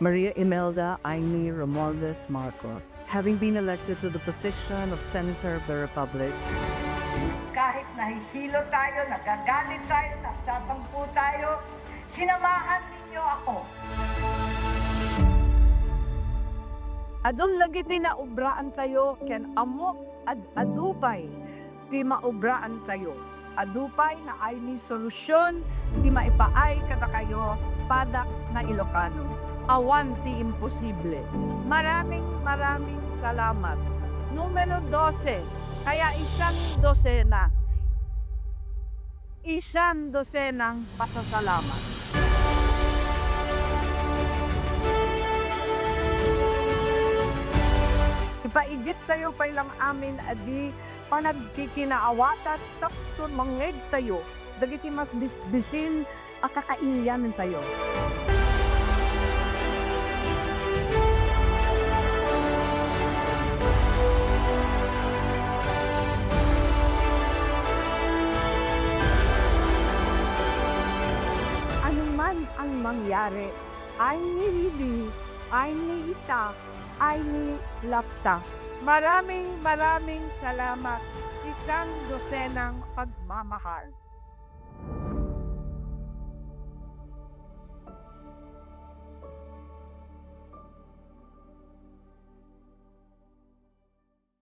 Maria Imelda Aimee Romualdez Marcos, having been elected to the position of Senator of the Republic, Kahit nahihilos tayo, nagagalit tayo, nagtatampo tayo, sinamahan ninyo ako. Adon lagi ti naubraan tayo, ken amok ad adupay ti maubraan tayo. Adupay na ay ni solusyon, ti maipaay kada kayo padak na Ilocano. Awan ti imposible. Maraming maraming salamat. Numero 12, kaya isang dosena. Isang dosenang pasasalamat. Ipaigit sa'yo pa lang amin adi panagkikinaawata tapto mangeg tayo. Dagiti mas bisbisin akakaiyamin tayo. Mangyari, ay ni hindi, ay ni ita, ay ni lapta. Maraming maraming salamat. Isang dosenang pagmamahal.